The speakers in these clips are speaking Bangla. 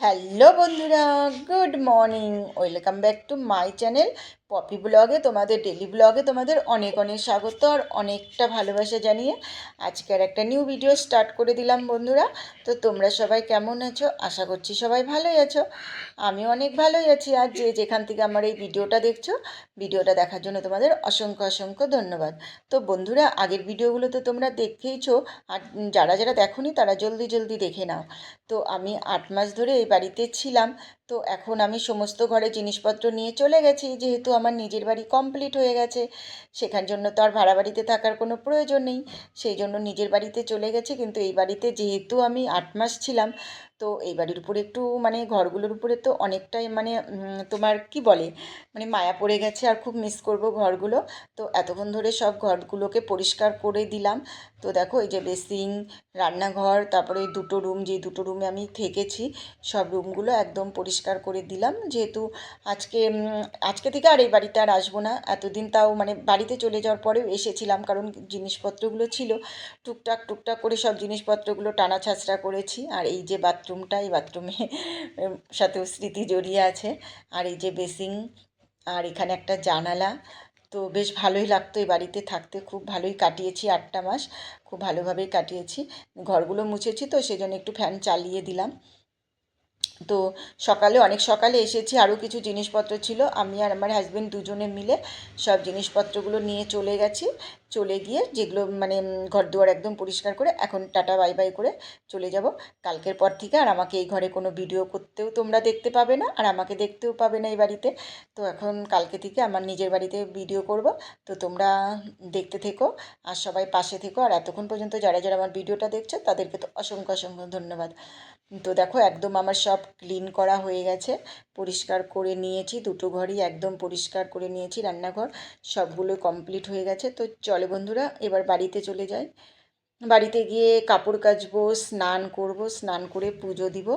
হ্যালো বন্ধুরা good morning. Welcome back to my channel Poppy ব্লগে, তোমাদের ডেলি ব্লগে তোমাদের অনেক অনেক স্বাগত আর অনেকটা ভালোবাসা জানিয়ে আজকের একটা নিউ ভিডিও স্টার্ট করে দিলাম বন্ধুরা। তো তোমরা সবাই কেমন আছো? আশা করছি সবাই ভালোই আছো। আমি অনেক ভালোই আছি। আর যে যেখান থেকে আমার এই ভিডিওটা দেখছ, ভিডিওটা দেখার জন্য তোমাদের অসংখ্য অসংখ্য ধন্যবাদ। তো বন্ধুরা, আগের ভিডিওগুলো তো তোমরা দেখেইছো, আর যারা যারা দেখোনি তারা জলদি জলদি দেখে নাও। তো আমি আট মাস ধরে এই বাড়িতে ছিলাম। তো এখন আমি সমস্ত ঘরে জিনিসপত্র নিয়ে চলে গেছি, যেহেতু আমার নিজের বাড়ি কমপ্লিট হয়ে গেছে। সেখান জন্য তো আর ভাড়া বাড়িতে থাকার কোনো প্রয়োজন নেই। সেই জন্য নিজের বাড়িতে চলে গেছি, কিন্তু এই বাড়িতে যেহেতু আমি আট মাস ছিলাম তো এই বাড়ির উপরে একটু মানে ঘরগুলোর উপরে তো অনেকটাই মানে তোমার কি বলে? মানে মায়া পড়ে গেছে আর খুব মিস করব ঘরগুলো। তো এতক্ষণ ধরে সব ঘরগুলোকে পরিষ্কার করে দিলাম। তো দেখো এই যে বেসিং রান্নাঘর, তারপরে দুটো রুম যে দুটো রুমে আমি থেকেছি, সব রুমগুলো একদম পরিষ্কার করে দিলাম। যেহেতু আজকে আজকে থেকে আর এই বাড়িতে আর আসব না। এতদিন তাও মানে বাড়িতে চলে যাওয়ার পরেও এসেছিলাম, কারণ জিনিসপত্রগুলো ছিল। টুকটাক টুকটাক করে সব জিনিসপত্রগুলো টানা ছাঁচড়া করেছি। আর এই যে বাথরুমটা এই বাথরুমে সাথেও স্মৃতি জড়িয়ে আছে। আর এই যে বেসিং আর এখানে একটা জানালা, তো বেশ ভালোই লাগতো এই বাড়িতে থাকতে। খুব ভালোই কাটিয়েছি আটটা মাস, খুব ভালোভাবেই কাটিয়েছি। ঘরগুলো মুছেছি তো, সেজন্য একটু ফ্যান চালিয়ে দিলাম। তো সকালে, অনেক সকালে এসেছি, আরও কিছু জিনিসপত্র ছিল। আমি আর আমার হাজব্যান্ড দুজনে মিলে সব জিনিসপত্রগুলো নিয়ে চলে গেছি। চলে গিয়ে যেগুলো মানে ঘর দুয়ার একদম পরিষ্কার করে এখন টাটা, বাই বাই করে চলে যাব। কালকের পর থেকে আর আমাকে এই ঘরে কোনো ভিডিও করতেও তোমরা দেখতে পাবে না আর আমাকে দেখতেও পাবে না এই বাড়িতে। তো এখন কালকে থেকে আমার নিজের বাড়িতে ভিডিও করব। তো তোমরা দেখতে থেকো আর সবাই পাশে থেকো। আর এতক্ষণ পর্যন্ত যারা যারা আমার ভিডিওটা দেখছ তাদেরকে তো অসংখ্য অসংখ্য ধন্যবাদ। তো দেখো একদম আমার সব ক্লিন করা হয়ে গেছে। পরিষ্কার করে নিয়েছি। দুটো ঘরই একদম পরিষ্কার করে নিয়েছি। রান্নাঘর সবগুলো কমপ্লিট হয়ে গেছে। তো চলে বন্ধুরা, এবার বাড়িতে চলে যাই। বাড়িতে গিয়ে কাপড় কাচবো, স্নান করব, স্নান করে পুজো দিব।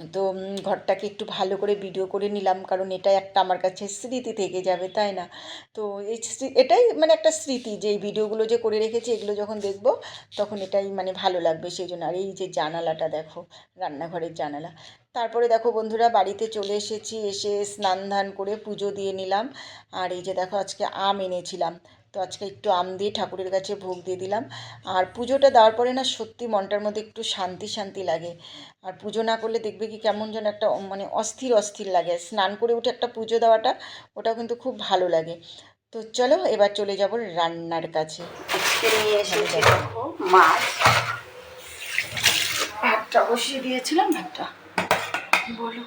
তো ঘরটাকে একটু ভালো করে ভিডিও করে নিলাম, কারণ এটা একটা আমার কাছে স্মৃতি থেকে যাবে, তাই না? তো, এই এটাই মানে একটা স্মৃতি, যে ভিডিওগুলো যে করে রেখেছি, এগুলো যখন দেখব, তখন এটাই মানে ভালো লাগবে, সেই জন্য। আর এই যে জানালাটা দেখো, রান্নাঘরের জানালা। তারপরে দেখো বন্ধুরা বাড়িতে চলে এসেছি, এসে স্নান ধান করে পুজো দিয়ে নিলাম। আর এই যে দেখো আজকে আম এনেছিলাম, তো আজকে একটু আম দিয়ে ঠাকুরের কাছে ভোগ দিয়ে দিলাম। আর পুজোটা দেওয়ার পরে না সত্যি মনটার মধ্যে একটু শান্তি শান্তি লাগে। আর পুজো না করলে দেখবে কি কেমন যেন একটা মানে অস্থির অস্থির লাগে। স্নান করে উঠে একটা পুজো দেওয়াটা, ওটাও কিন্তু খুব ভালো লাগে। তো চলো এবার চলে যাব রান্নার কাছে। নিয়ে মাছ। ভাতটা বসিয়ে দিয়েছিলাম, ভাতটা। বলো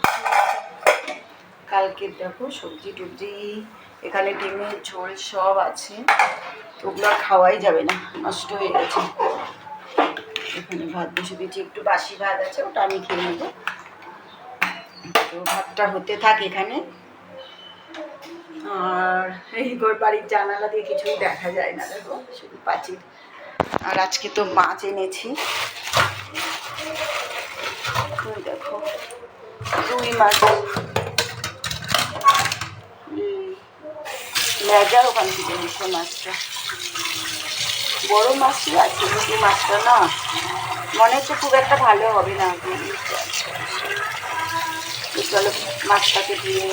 কালকে দেখো সবজি টবজি, এখানে ডিমের ঝোল সব আছে। ওগুলো খাওয়াই যাবে না, নষ্ট হয়ে গেছে। এখানে ভাত বসে দিয়েছি, একটু বাসি ভাত আছে, ওটা আমি খেয়ে নেব। তো ভাতটা হতে থাক এখানে। আর এই ঘর বাড়ির জানালা দিয়ে কিছুই দেখা যায় না, দেখো, শুধু পাচির আর আজকে তো মাছ এনেছি। রুই মাছ লেজার ওখান থেকে নিচ্ছে মাছটা বড় মাছই আছে কিন্তু মাছটা না মনে হচ্ছে খুব একটা ভালো হবে না চলো মাছটাকে দিয়ে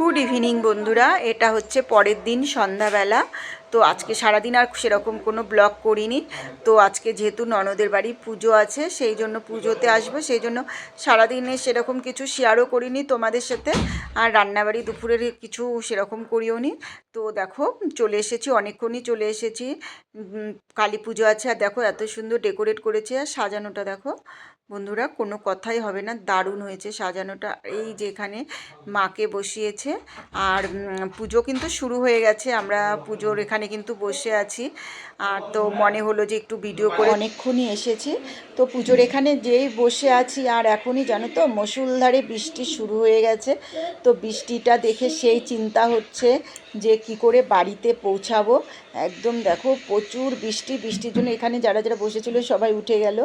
গুড ইভিনিং বন্ধুরা, এটা হচ্ছে পরের দিন সন্ধ্যাবেলা। তো আজকে সারাদিন আর সেরকম কোনো ব্লগ করিনি। তো আজকে যেহেতু ননদের বাড়ি পুজো আছে, সেই জন্য পুজোতে আসব। সেই জন্য সারাদিনে সেরকম কিছু শেয়ারও করিনি তোমাদের সাথে। আর রান্নাবাড়ি দুপুরের কিছু সেরকম করিও নি। তো দেখো, চলে এসেছি, অনেকক্ষণই চলে এসেছি। কালী পুজো আছে, আর দেখো এত সুন্দর ডেকোরেট করেছে আর সাজানোটা দেখো। বন্ধুরা, কোনো কথাই হবে না। দারুণ হয়েছে সাজানোটা। এই যে এখানে মাকে বসিয়েছে, আর পুজো কিন্তু শুরু হয়ে গেছে। আমরা পুজোর এখানে কিন্তু বসে আছি। আর তো মনে হলো যে একটু ভিডিও করে অনেকক্ষণই এসেছি। তো পুজোর এখানে যেই বসে আছি, আর এখনই জানো তো মসুলধারে বৃষ্টি শুরু হয়ে গেছে। তো বৃষ্টিটা দেখে সেই চিন্তা হচ্ছে যে কি করে বাড়িতে পৌঁছাবো। একদম দেখো প্রচুর বৃষ্টি, বৃষ্টির জন্য এখানে যারা যারা বসেছিল সবাই উঠে গেল।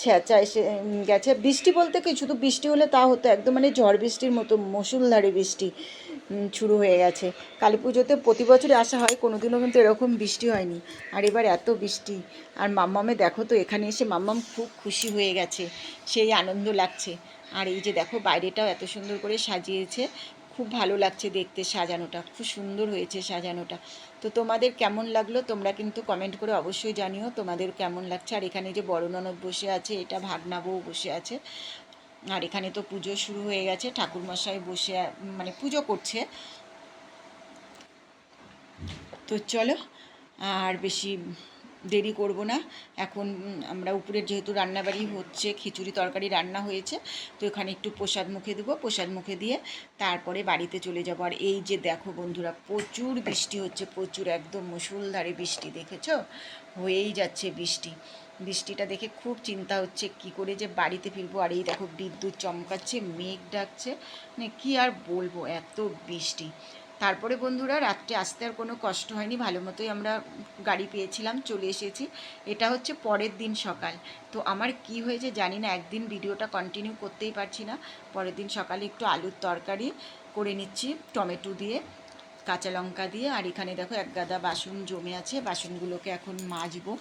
ছেঁচা এসে গেছে। বৃষ্টি বলতে কি, শুধু বৃষ্টি হলে তা হতো, একদম মানে ঝড় বৃষ্টির মতো মসুলধারে বৃষ্টি শুরু হয়ে গেছে। কালী পুজোতে প্রতি বছরই আসা হয় কোনো দিনও কিন্তু এরকম বৃষ্টি হয়নি। আর এবার এত বৃষ্টি, আর মাম্মামে দেখো তো, এখানে এসে মাম্মাম খুব খুশি হয়ে গেছে, সেই আনন্দ লাগছে। আর এই যে দেখো, বাইরেটাও এত সুন্দর করে সাজিয়েছে। খুব ভালো লাগছে দেখতে সাজানোটা। খুব সুন্দর হয়েছে সাজানোটা। তো তোমাদের কেমন লাগল তোমরা কিন্তু কমেন্ট করে অবশ্যই জানিও তোমাদের কেমন লাগছে। আর এখানে যে বড় ননদ বসে আছে, এটা ভাগনা বউ বসে আছে। আর এখানে তো পুজো শুরু হয়ে গেছে, ঠাকুরমশাই বসে মানে পুজো করছে। তো চলো, আর বেশি দেরি করব না। এখন আমরা উপরের যেহেতু রান্নাবাড়ি হচ্ছে, খিচুড়ি, তরকারি রান্না হয়েছে, তো এখানে একটু প্রসাদ মুখে দেবো। প্রসাদ মুখে দিয়ে তারপরে বাড়িতে চলে যাব। আর এই যে দেখো বন্ধুরা, প্রচুর বৃষ্টি হচ্ছে, প্রচুর একদম মুসুলধারে বৃষ্টি, দেখেছ? হয়েই যাচ্ছে বৃষ্টি। বৃষ্টিটা দেখে খুব চিন্তা হচ্ছে, কি করে যে বাড়িতে ফিরবো? আর এই দেখো বিদ্যুৎ চমকাচ্ছে, মেঘ ডাকছে মানে কি আর বলব, এত বৃষ্টি। তারপরে বন্ধুরা রাত্রে আসতে আর কোনো কষ্ট হয়নি, ভালো মতোই আমরা গাড়ি পেয়েছিলাম, চলে এসেছি। এটা হচ্ছে পরের দিন সকাল। তো আমার কি হয়েছে জানি না, একদিন ভিডিওটা কন্টিনিউ করতেই পারছি না। পরের দিন সকালে একটু আলুর তরকারি করে নিচ্ছি, টমেটো দিয়ে, কাঁচা লঙ্কা দিয়ে, আর এখানে দেখো এক গাদা বাসন জমে আছে, বাসনগুলোকে এখন মাজবো।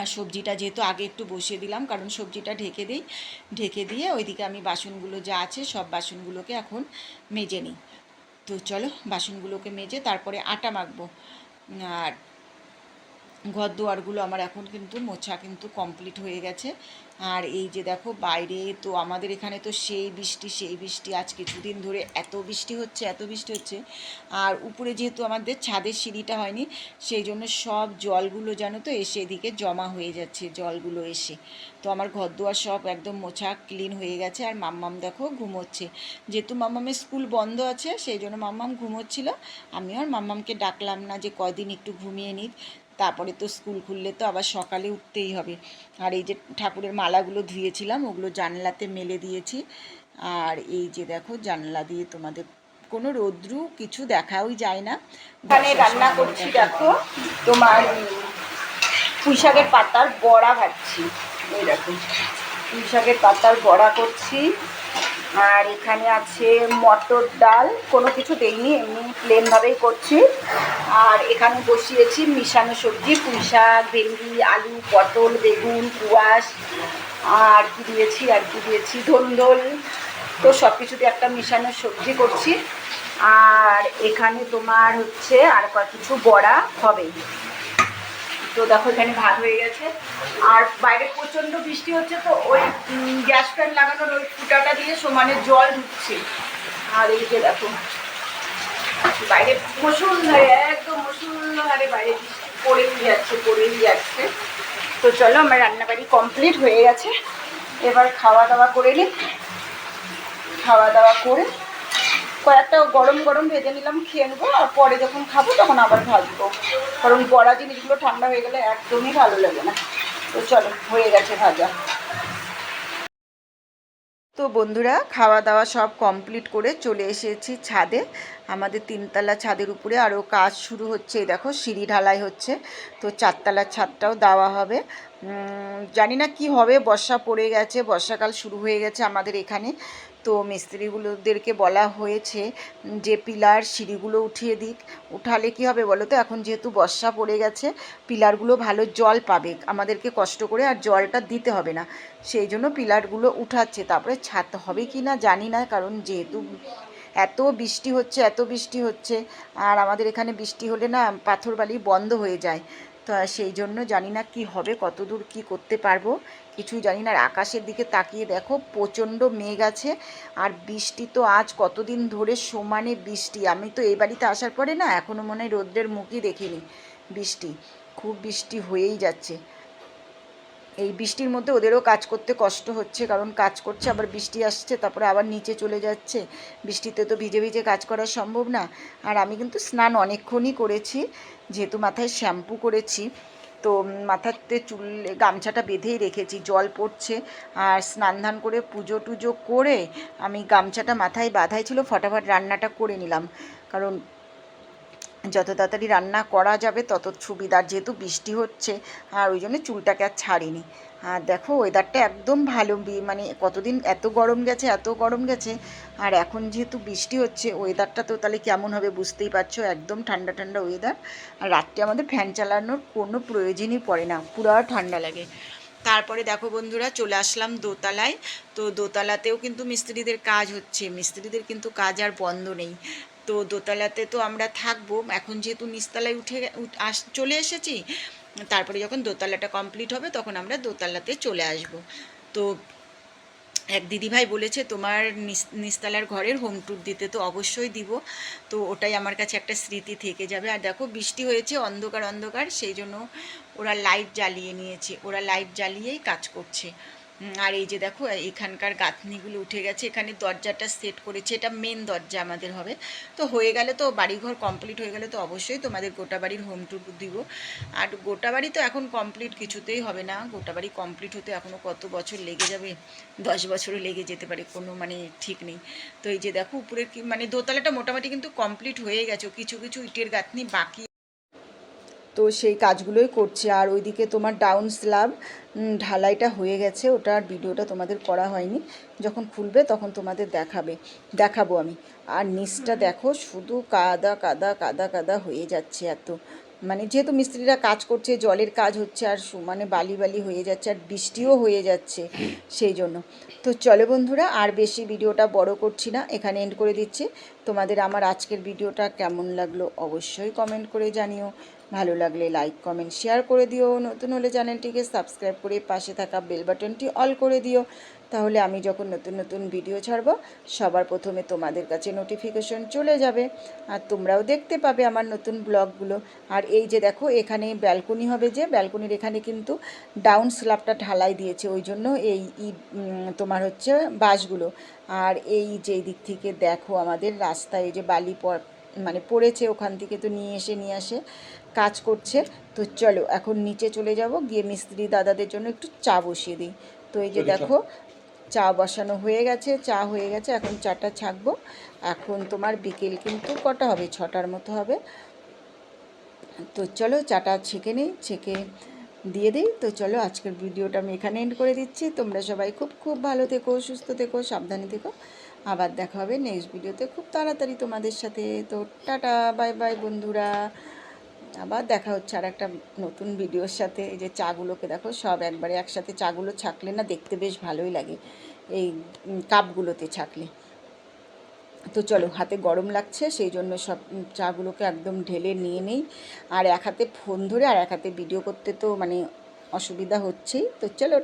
আর সবজিটা যেহেতু আগে একটু বসিয়ে দিলাম, কারণ সবজিটা ঢেকে দিই, ঢেকে দিয়ে ওইদিকে আমি বাসনগুলো যা আছে সব বাসনগুলোকে এখন মেজে নিই। তো চলো বাসনগুলোকে মেজে তারপরে আটা মাখবো। আর ঘর দুয়ারগুলো আমার এখন কিন্তু মোছা কিন্তু কমপ্লিট হয়ে গেছে। আর এই যে দেখো বাইরে তো আমাদের এখানে তো সেই বৃষ্টি সেই বৃষ্টি। আজ কিছুদিন ধরে এত বৃষ্টি হচ্ছে, এত বৃষ্টি হচ্ছে। আর উপরে যেহেতু আমাদের ছাদের সিঁড়িটা হয়নি, সেই জন্য সব জলগুলো জানো তো এসে এদিকে জমা হয়ে যাচ্ছে, জলগুলো এসে। তো আমার ঘর দুয়ার সব একদম মোছা ক্লিন হয়ে গেছে আর মাম্মাম দেখো ঘুমোচ্ছে। যেহেতু মাম্মামের স্কুল বন্ধ আছে, সেই জন্য মাম্মাম ঘুমোচ্ছিল। আমি আর মাম্মামকে ডাকলাম না যে কয়দিন একটু ঘুমিয়ে নিক। তারপরে তো স্কুল খুললে তো আবার সকালে উঠতেই হবে। আর এই যে ঠাকুরের মালাগুলো ধুয়েছিলাম, ওগুলো জানলাতে মেলে দিয়েছি। আর এই যে দেখো, জানলা দিয়ে তোমাদের কোনো রৌদ্রু কিছু দেখাও যায় না। এখানে রান্না করছি দেখো, তোমার পুঁই শাকের পাতার বড়া ভাজছি। এই দেখো পুঁই শাকের পাতার বড়া করছি। আর এখানে আছে মটর ডাল, কোনো কিছু দেইনি, এমনি প্লেনভাবেই করছি। আর এখানে বসিয়েছি মিশানো সবজি, পুঁই শাক, ভেন্ডি, আলু, পটল, বেগুন, কুয়াশ, আর কি দিয়েছি, আর কি দিয়েছি? ধন্দল। তো সব কিছু দিয়ে একটা মিশানো সবজি করছি। আর এখানে তোমার হচ্ছে আর কিছু বড়া হবে তো দেখো এখানে ভাত হয়ে গেছে। আর বাইরে প্রচণ্ড বৃষ্টি হচ্ছে তো ওই গ্যাস ফ্যান লাগানোর ওই ফুটাটা দিয়ে সমানে জল ঢুকছে। আর এই যে দেখো, বাইরে মুসুলধারে একদম মুসুলধারে বাইরে বৃষ্টি পড়েই যাচ্ছে পড়েই যাচ্ছে। তো চলো আমার রান্নাবাড়ি কমপ্লিট হয়ে গেছে। এবার খাওয়া দাওয়া করে নিই খাওয়া দাওয়া করে কয়েকটা গরম গরম ভেজে নিলাম, খেয়ে নেব, আর পরে যখন খাব তখন আবার ভাজবো। কারণ বড়া জিনিসগুলো ঠান্ডা হয়ে গেলে একদমই ভালো লাগে না। তো চলো, হয়ে গেছে ভাজা। তো বন্ধুরা, খাওয়া দাওয়া সব কমপ্লিট করে চলে এসেছি ছাদে। আমাদের তিনতলা ছাদের উপরে আরও কাজ শুরু হচ্ছে। দেখো, সিঁড়ি ঢালাই হচ্ছে। তো চারতলার ছাদটাও দেওয়া হবে। জানি না কি হবে, বর্ষা পড়ে গেছে, বর্ষাকাল শুরু হয়ে গেছে আমাদের এখানে। তো মিস্ত্রিগুলোদেরকে বলা হয়েছে, যে পিলার সিঁড়িগুলো উঠিয়ে দিক। উঠালে কি হবে বলো তো? এখন যেহেতু বর্ষা পড়ে গেছে, পিলারগুলো ভালো জল পাবে। আমাদেরকে কষ্ট করে আর জলটা দিতে হবে না। সেই জন্য পিলারগুলো উঠাচ্ছে। তারপরে ছাদ হবে কি না জানি না, কারণ যেহেতু এত বৃষ্টি হচ্ছে, এত বৃষ্টি হচ্ছে, আর আমাদের এখানে বৃষ্টি হলে না পাথর বালি বন্ধ হয়ে যায়। তো সেই জন্য জানি না কি হবে কত দূর কী করতে পারব কিছু জানি না। আর আকাশের দিকে তাকিয়ে দেখো, প্রচণ্ড মেঘ আছে। আর বৃষ্টি তো আজ কতদিন ধরে সমানে বৃষ্টি। আমি তো এই বাড়িতে আসার পরে না এখনও মনে হয় রৌদ্রের মুখই দেখিনি বৃষ্টি। খুব বৃষ্টি হয়েই যাচ্ছে। এই বৃষ্টির মধ্যে ওদেরও কাজ করতে কষ্ট হচ্ছে, কারণ কাজ করছে, আবার বৃষ্টি আসছে, তারপরে আবার নিচে চলে যাচ্ছে। বৃষ্টিতে তো ভিজে ভিজে কাজ করা সম্ভব না। আর আমি কিন্তু স্নান অনেকক্ষণই করেছি, যেহেতু মাথায় শ্যাম্পু করেছি। তো মাথাতে চুল, গামছাটা বেঁধেই রেখেছি, জল পড়ছে। আর স্নান ধান করে পুজো টুজো করে আমি গামছাটা মাথায় বাঁধাই ছিল, ফটাফট রান্নাটা করে নিলাম। কারণ যত তাড়াতাড়ি রান্না করা যাবে, তত সুবিধার যেহেতু বৃষ্টি হচ্ছে, আর ওই জন্য চুলটাকে আর ছাড়িনি। আর দেখো ওয়েদারটা একদম ভালো মানে কতদিন এত গরম গেছে, এত গরম গেছে, আর এখন যেহেতু বৃষ্টি হচ্ছে ওয়েদারটা তো তাহলে কেমন হবে বুঝতেই পারছ? একদম ঠান্ডা ঠান্ডা ওয়েদার আর রাত্রে আমাদের ফ্যান চালানোর কোনো প্রয়োজনই পড়ে না, পুরো ঠান্ডা লাগে। তারপরে দেখো বন্ধুরা, চলে আসলাম দোতলায়। তো দোতলাতেও কিন্তু মিস্ত্রিদের কাজ হচ্ছে, মিস্ত্রিদের কিন্তু কাজ আর বন্ধ নেই। তো দোতলাতে তো আমরা থাকব। এখন যেহেতু নিচতলায় উঠে আস চলে এসেছি, তারপরে যখন দোতলাটা কমপ্লিট হবে তখন আমরা দোতলাতে চলে আসব। তো এক দিদিভাই বলেছে, তোমার নিচতলার ঘরের হোম ট্যুর দিতে তো অবশ্যই দিব। তো ওটাই আমার কাছে একটা স্মৃতি থেকে যাবে। আর দেখো, বৃষ্টি হয়েছে, অন্ধকার অন্ধকার, সেই জন্য ওরা লাইট জ্বালিয়ে নিয়েছে। ওরা লাইট জ্বালিয়েই কাজ করছে। আর এই যে দেখো এখানকার গাঁথনিগুলো উঠে গেছে, এখানে দরজাটা সেট করেছে, এটা মেন দরজা আমাদের হবে। তো হয়ে গেলে তো বাড়িঘর কমপ্লিট হয়ে গেলে তো অবশ্যই তোমাদের গোটা বাড়ির হোম ট্যুর দিব। আর গোটা বাড়ি তো এখন কমপ্লিট কিছুতেই হবে না। গোটা বাড়ি কমপ্লিট হতে এখনও কত বছর লেগে যাবে? দশ বছরও লেগে যেতে পারে, কোনো মানে ঠিক নেই। তো এই যে দেখো, উপরের মানে দোতলাটা মোটামুটি কিন্তু কমপ্লিট হয়ে গেছে। কিছু কিছু ইটের গাঁথনি বাকি তো সেই কাজগুলোই করছে। আর ওইদিকে তোমার ডাউন স্ল্যাব ঢালাইটা হয়ে গেছে। ওটার ভিডিওটা তোমাদের করা হয়নি। যখন খুলবে তখন তোমাদের দেখাবে। দেখাবো আমি। আর নিচটা দেখো, শুধু কাদা কাদা কাদা কাদা হয়ে যাচ্ছে এত। মানে যেহেতু মিস্ত্রিরা কাজ করছে, জলের কাজ হচ্ছে, আর মানে বালি বালি হয়ে যাচ্ছে, আর বৃষ্টিও হয়ে যাচ্ছে সেই জন্য। তো চলো বন্ধুরা, আর বেশি ভিডিওটা বড় করছি না। এখানে এন্ড করে দিচ্ছি। তোমাদের আমার আজকের ভিডিওটা কেমন লাগল অবশ্যই কমেন্ট করে জানিও। ভালো লাগলে লাইক কমেন্ট শেয়ার করে দিও। নতুন হলে চ্যানেলটিকে সাবস্ক্রাইব করে পাশে থাকা বেল বাটনটি অল করে দিও। তাহলে আমি যখন নতুন নতুন ভিডিও ছাড়ব, সবার প্রথমে তোমাদের কাছে নোটিফিকেশন চলে যাবে। আর তোমরাও দেখতে পাবে আমার নতুন ব্লগগুলো। আর এই যে দেখো, এখানে ব্যালকনি হবে যে ব্যালকনির এখানে কিন্তু ডাউন স্ল্যাবটা ঢালাই দিয়েছে। ওই জন্য এই তোমার হচ্ছে বাঁশগুলো। আর এই যে দিক থেকে দেখো আমাদের রাস্তায় এই যে বালি মানে পড়েছে, ওখান থেকে তো নিয়ে এসে, নিয়ে আসে। কাজ করছে। তো চলো এখন নিচে চলে যাব গিয়ে মিস্ত্রি দাদাদের জন্য একটু চা বসিয়ে দিই। তো এই যে দেখো চা বসানো হয়ে গেছে চা হয়ে গেছে এখন চাটা ছাকবো। এখন তোমার বিকেল কিন্তু কটা হবে? ছটার মতো হবে। তো চলো চাটা ছেঁকে নিই ছেঁকে দিয়ে দিই। তো চলো আজকের ভিডিওটা আমি এখানে এন্ড করে দিচ্ছি। তোমরা সবাই খুব খুব ভালো থেকো সুস্থ থেকো সাবধানে থেকো। আবার দেখা হবে নেক্সট ভিডিওতে খুব তাড়াতাড়ি তোমাদের সাথে। তো টাটা বাই বাই বন্ধুরা। আবার দেখা হচ্ছে আর একটা নতুন ভিডিওর সাথে। এই যে চাগুলোকে দেখো, সব একবারে একসাথে চাগুলো ছাকলে না দেখতে বেশ ভালোই লাগে, এই কাপগুলোতে ছাকলে। তো চলো, হাতে গরম লাগছে, সেই জন্য সব চাগুলোকে একদম ঢেলে নিয়ে নেই। আর এক হাতে ফোন ধরে আর এক হাতে ভিডিও করতে তো মানে অসুবিধা হচ্ছেই। তো চলো